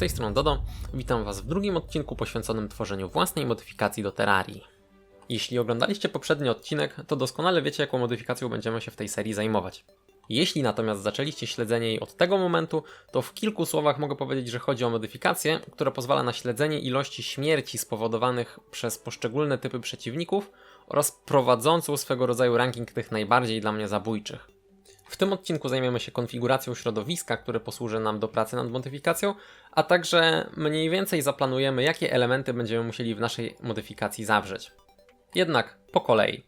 tej strony Dodo. Witam Was w drugim odcinku poświęconym tworzeniu własnej modyfikacji do Terrarii. Jeśli oglądaliście poprzedni odcinek, to doskonale wiecie, jaką modyfikacją będziemy się w tej serii zajmować. Jeśli natomiast zaczęliście śledzenie jej od tego momentu, to w kilku słowach mogę powiedzieć, że chodzi o modyfikację, która pozwala na śledzenie ilości śmierci spowodowanych przez poszczególne typy przeciwników oraz prowadzącą swego rodzaju ranking tych najbardziej dla mnie zabójczych. W tym odcinku zajmiemy się konfiguracją środowiska, które posłuży nam do pracy nad modyfikacją, a także mniej więcej zaplanujemy, jakie elementy będziemy musieli w naszej modyfikacji zawrzeć. Jednak po kolei.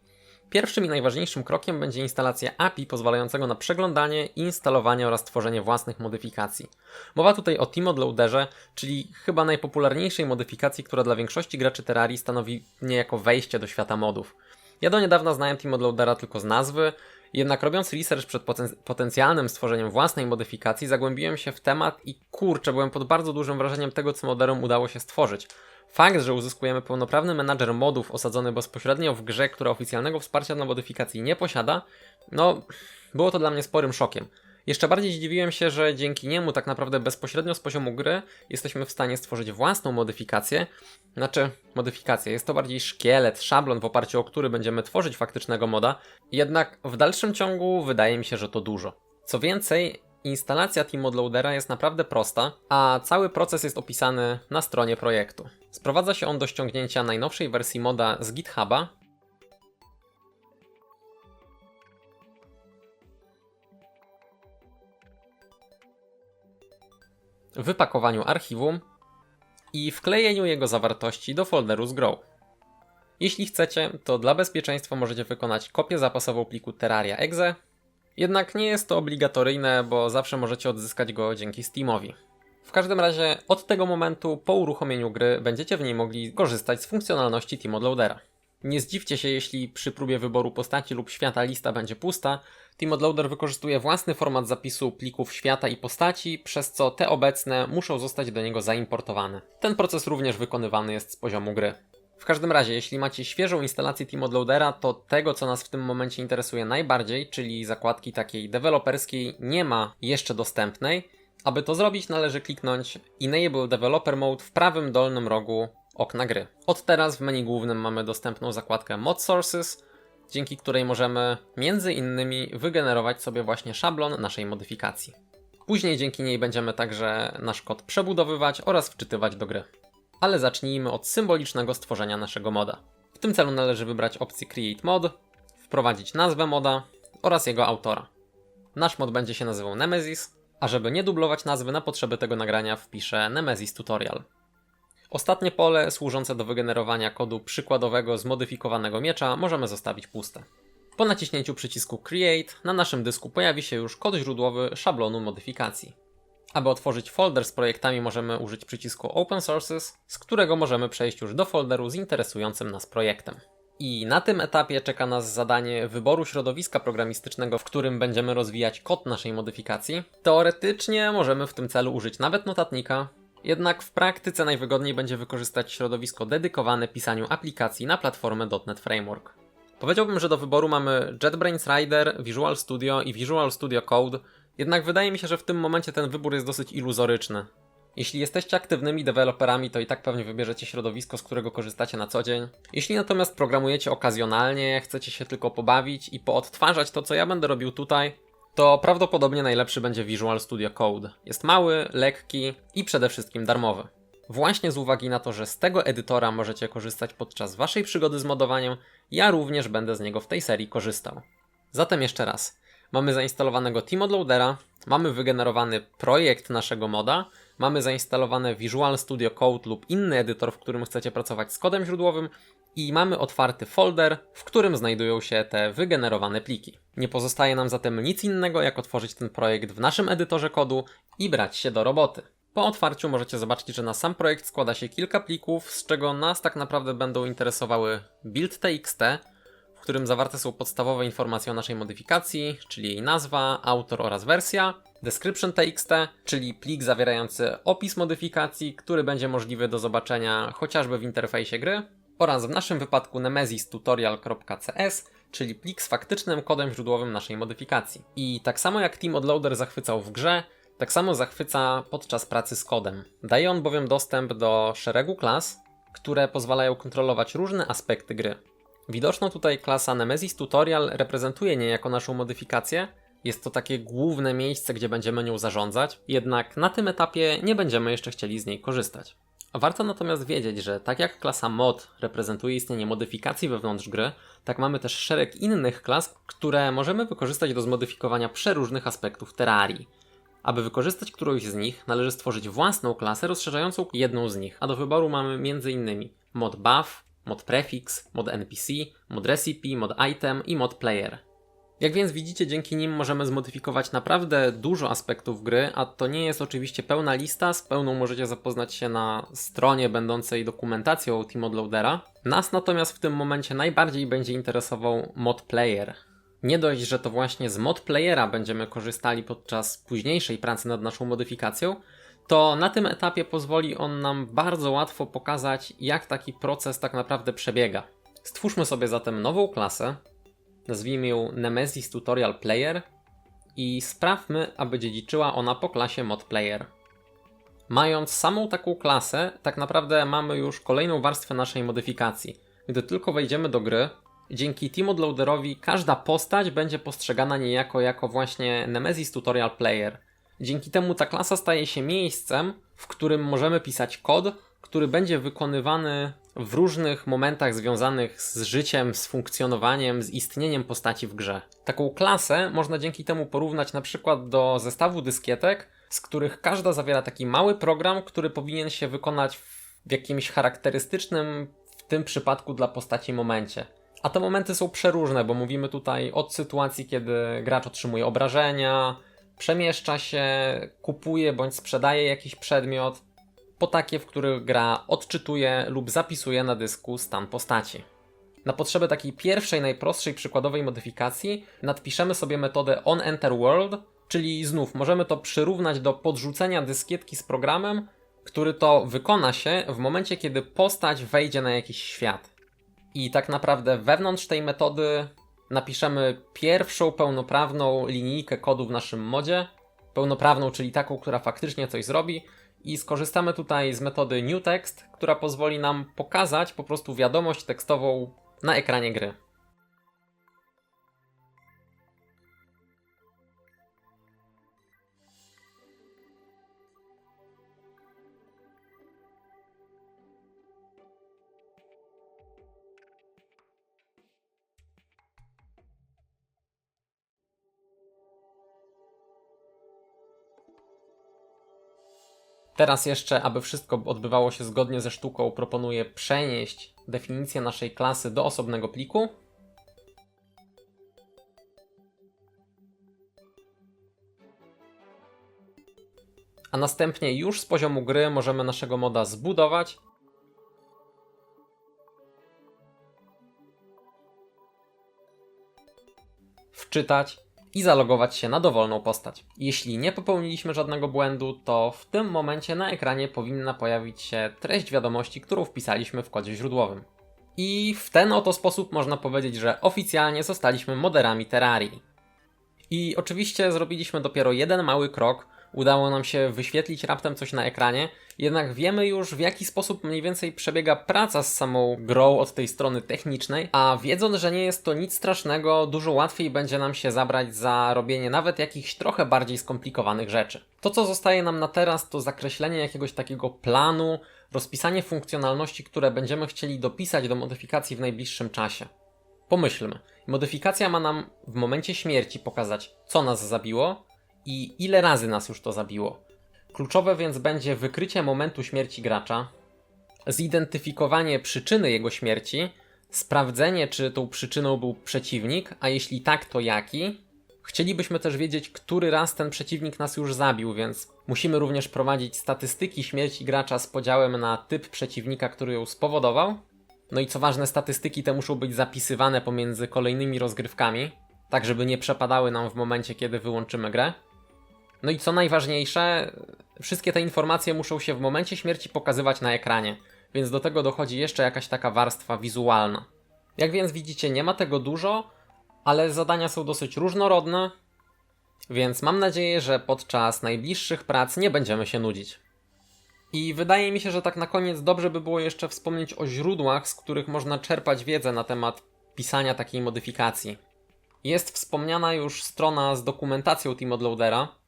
Pierwszym i najważniejszym krokiem będzie instalacja API pozwalającego na przeglądanie, instalowanie oraz tworzenie własnych modyfikacji. Mowa tutaj o Team Loaderze, czyli chyba najpopularniejszej modyfikacji, która dla większości graczy Terrarii stanowi niejako wejście do świata modów. Ja do niedawna znałem Team Loadera tylko z nazwy, jednak robiąc research przed poten- potencjalnym stworzeniem własnej modyfikacji, zagłębiłem się w temat i kurczę, byłem pod bardzo dużym wrażeniem tego, co moderom udało się stworzyć. Fakt, że uzyskujemy pełnoprawny menadżer modów osadzony bezpośrednio w grze, która oficjalnego wsparcia dla modyfikacji nie posiada, no, było to dla mnie sporym szokiem. Jeszcze bardziej zdziwiłem się, że dzięki niemu tak naprawdę bezpośrednio z poziomu gry jesteśmy w stanie stworzyć własną modyfikację. Znaczy, modyfikację, jest to bardziej szkielet, szablon, w oparciu o który będziemy tworzyć faktycznego moda, jednak w dalszym ciągu wydaje mi się, że to dużo. Co więcej, instalacja Team Loadera jest naprawdę prosta, a cały proces jest opisany na stronie projektu. Sprowadza się on do ściągnięcia najnowszej wersji moda z GitHuba, wypakowaniu archiwum i wklejeniu jego zawartości do folderu z grą. Jeśli chcecie, to dla bezpieczeństwa możecie wykonać kopię zapasową pliku Terraria Exe, jednak nie jest to obligatoryjne, bo zawsze możecie odzyskać go dzięki Steamowi. W każdym razie od tego momentu po uruchomieniu gry będziecie w niej mogli korzystać z funkcjonalności Team Loadera. Nie zdziwcie się, jeśli przy próbie wyboru postaci lub świata lista będzie pusta. Team Loader wykorzystuje własny format zapisu plików świata i postaci, przez co te obecne muszą zostać do niego zaimportowane. Ten proces również wykonywany jest z poziomu gry. W każdym razie, jeśli macie świeżą instalację Team Loadera, to tego, co nas w tym momencie interesuje najbardziej, czyli zakładki takiej deweloperskiej, nie ma jeszcze dostępnej. Aby to zrobić, należy kliknąć Enable Developer Mode w prawym dolnym rogu okna gry. Od teraz w menu głównym mamy dostępną zakładkę Mod Sources, dzięki której możemy między innymi wygenerować sobie właśnie szablon naszej modyfikacji. Później dzięki niej będziemy także nasz kod przebudowywać oraz wczytywać do gry. Ale zacznijmy od symbolicznego stworzenia naszego moda. W tym celu należy wybrać opcję Create Mod, wprowadzić nazwę moda oraz jego autora. Nasz mod będzie się nazywał Nemesis, a żeby nie dublować nazwy na potrzeby tego nagrania wpiszę Nemesis Tutorial. Ostatnie pole służące do wygenerowania kodu przykładowego zmodyfikowanego miecza możemy zostawić puste. Po naciśnięciu przycisku Create na naszym dysku pojawi się już kod źródłowy szablonu modyfikacji. Aby otworzyć folder z projektami możemy użyć przycisku Open Sources, z którego możemy przejść już do folderu z interesującym nas projektem. I na tym etapie czeka nas zadanie wyboru środowiska programistycznego, w którym będziemy rozwijać kod naszej modyfikacji. Teoretycznie możemy w tym celu użyć nawet notatnika, jednak w praktyce najwygodniej będzie wykorzystać środowisko dedykowane pisaniu aplikacji na platformę .NET Framework. Powiedziałbym, że do wyboru mamy JetBrains Rider, Visual Studio i Visual Studio Code, jednak wydaje mi się, że w tym momencie ten wybór jest dosyć iluzoryczny. Jeśli jesteście aktywnymi deweloperami, to i tak pewnie wybierzecie środowisko, z którego korzystacie na co dzień. Jeśli natomiast programujecie okazjonalnie, chcecie się tylko pobawić i poodtwarzać to, co ja będę robił tutaj, to prawdopodobnie najlepszy będzie Visual Studio Code. Jest mały, lekki i przede wszystkim darmowy. Właśnie z uwagi na to, że z tego edytora możecie korzystać podczas waszej przygody z modowaniem, ja również będę z niego w tej serii korzystał. Zatem jeszcze raz. Mamy zainstalowanego Team Loadera, mamy wygenerowany projekt naszego moda, mamy zainstalowane Visual Studio Code lub inny edytor, w którym chcecie pracować z kodem źródłowym i mamy otwarty folder, w którym znajdują się te wygenerowane pliki. Nie pozostaje nam zatem nic innego, jak otworzyć ten projekt w naszym edytorze kodu i brać się do roboty. Po otwarciu możecie zobaczyć, że na sam projekt składa się kilka plików, z czego nas tak naprawdę będą interesowały build.txt, w którym zawarte są podstawowe informacje o naszej modyfikacji, czyli jej nazwa, autor oraz wersja, description.txt, czyli plik zawierający opis modyfikacji, który będzie możliwy do zobaczenia chociażby w interfejsie gry, oraz w naszym wypadku nemesis tutorial.cs, czyli plik z faktycznym kodem źródłowym naszej modyfikacji. I tak samo jak Team Loader zachwycał w grze, Tak samo zachwyca podczas pracy z kodem. Daje on bowiem dostęp do szeregu klas, które pozwalają kontrolować różne aspekty gry. Widoczną tutaj klasa Nemesis Tutorial reprezentuje niejako naszą modyfikację. Jest to takie główne miejsce, gdzie będziemy nią zarządzać, jednak na tym etapie nie będziemy jeszcze chcieli z niej korzystać. Warto natomiast wiedzieć, że tak jak klasa mod reprezentuje istnienie modyfikacji wewnątrz gry, tak mamy też szereg innych klas, które możemy wykorzystać do zmodyfikowania przeróżnych aspektów terrarii. Aby wykorzystać którąś z nich, należy stworzyć własną klasę rozszerzającą jedną z nich, a do wyboru mamy m.in. mod buff, mod prefix, mod NPC, mod recipe, mod item i mod player. Jak więc widzicie, dzięki nim możemy zmodyfikować naprawdę dużo aspektów gry, a to nie jest oczywiście pełna lista, z pełną możecie zapoznać się na stronie będącej dokumentacją Team Loadera. Nas natomiast w tym momencie najbardziej będzie interesował mod player. Nie dość, że to właśnie z mod playera będziemy korzystali podczas późniejszej pracy nad naszą modyfikacją, to na tym etapie pozwoli on nam bardzo łatwo pokazać, jak taki proces tak naprawdę przebiega. Stwórzmy sobie zatem nową klasę, nazwijmy ją Nemesis Tutorial Player i sprawmy, aby dziedziczyła ona po klasie Mod Player. Mając samą taką klasę, tak naprawdę mamy już kolejną warstwę naszej modyfikacji. Gdy tylko wejdziemy do gry, dzięki Teamodloaderowi każda postać będzie postrzegana niejako jako właśnie Nemesis Tutorial Player. Dzięki temu ta klasa staje się miejscem, w którym możemy pisać kod, który będzie wykonywany w różnych momentach związanych z życiem, z funkcjonowaniem, z istnieniem postaci w grze. Taką klasę można dzięki temu porównać na przykład do zestawu dyskietek, z których każda zawiera taki mały program, który powinien się wykonać w jakimś charakterystycznym, w tym przypadku dla postaci momencie. A te momenty są przeróżne, bo mówimy tutaj od sytuacji, kiedy gracz otrzymuje obrażenia, przemieszcza się, kupuje bądź sprzedaje jakiś przedmiot, po takie, w których gra odczytuje lub zapisuje na dysku stan postaci. Na potrzeby takiej pierwszej, najprostszej przykładowej modyfikacji nadpiszemy sobie metodę onEnterWorld, czyli znów możemy to przyrównać do podrzucenia dyskietki z programem, który to wykona się w momencie, kiedy postać wejdzie na jakiś świat. I tak naprawdę wewnątrz tej metody napiszemy pierwszą pełnoprawną linijkę kodu w naszym modzie. Pełnoprawną, czyli taką, która faktycznie coś zrobi, i skorzystamy tutaj z metody newText, która pozwoli nam pokazać po prostu wiadomość tekstową na ekranie gry. Teraz jeszcze, aby wszystko odbywało się zgodnie ze sztuką, proponuję przenieść definicję naszej klasy do osobnego pliku. A następnie już z poziomu gry możemy naszego moda zbudować. Wczytać i zalogować się na dowolną postać. Jeśli nie popełniliśmy żadnego błędu, to w tym momencie na ekranie powinna pojawić się treść wiadomości, którą wpisaliśmy w kodzie źródłowym. I w ten oto sposób można powiedzieć, że oficjalnie zostaliśmy moderami Terrarii. I oczywiście zrobiliśmy dopiero jeden mały krok, udało nam się wyświetlić raptem coś na ekranie, jednak wiemy już w jaki sposób mniej więcej przebiega praca z samą grą od tej strony technicznej, a wiedząc, że nie jest to nic strasznego, dużo łatwiej będzie nam się zabrać za robienie nawet jakichś trochę bardziej skomplikowanych rzeczy. To co zostaje nam na teraz to zakreślenie jakiegoś takiego planu, rozpisanie funkcjonalności, które będziemy chcieli dopisać do modyfikacji w najbliższym czasie. Pomyślmy. Modyfikacja ma nam w momencie śmierci pokazać, co nas zabiło, i ile razy nas już to zabiło. Kluczowe więc będzie wykrycie momentu śmierci gracza, zidentyfikowanie przyczyny jego śmierci, sprawdzenie, czy tą przyczyną był przeciwnik, a jeśli tak, to jaki. Chcielibyśmy też wiedzieć, który raz ten przeciwnik nas już zabił, więc musimy również prowadzić statystyki śmierci gracza z podziałem na typ przeciwnika, który ją spowodował. No i co ważne, statystyki te muszą być zapisywane pomiędzy kolejnymi rozgrywkami, tak żeby nie przepadały nam w momencie, kiedy wyłączymy grę. No i co najważniejsze, wszystkie te informacje muszą się w momencie śmierci pokazywać na ekranie, więc do tego dochodzi jeszcze jakaś taka warstwa wizualna. Jak więc widzicie, nie ma tego dużo, ale zadania są dosyć różnorodne Więc mam nadzieję, że podczas najbliższych prac nie będziemy się nudzić. I wydaje mi się, że tak na koniec dobrze by było jeszcze wspomnieć o źródłach, z których można czerpać wiedzę na temat pisania takiej modyfikacji. Jest wspomniana już strona z dokumentacją TeamOdloadera.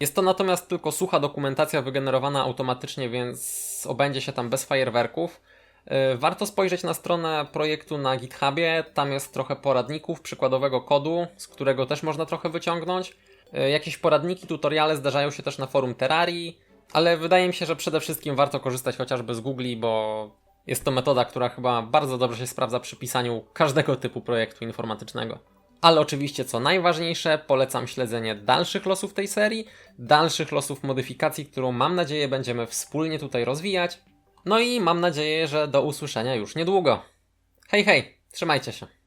Jest to natomiast tylko sucha dokumentacja wygenerowana automatycznie, więc obędzie się tam bez fajerwerków. Yy, Warto spojrzeć na stronę projektu na GitHubie. Tam jest trochę poradników, przykładowego kodu, z którego też można trochę wyciągnąć. Yy, Jakieś poradniki, tutoriale zdarzają się też na forum Terrarii, ale wydaje mi się, że przede wszystkim warto korzystać chociażby z Google, bo jest to metoda, która chyba bardzo dobrze się sprawdza przy pisaniu każdego typu projektu informatycznego. Ale oczywiście, co najważniejsze, polecam śledzenie dalszych losów tej serii, dalszych losów modyfikacji, którą mam nadzieję będziemy wspólnie tutaj rozwijać. No i mam nadzieję, że do usłyszenia już niedługo. Hej, hej, trzymajcie się.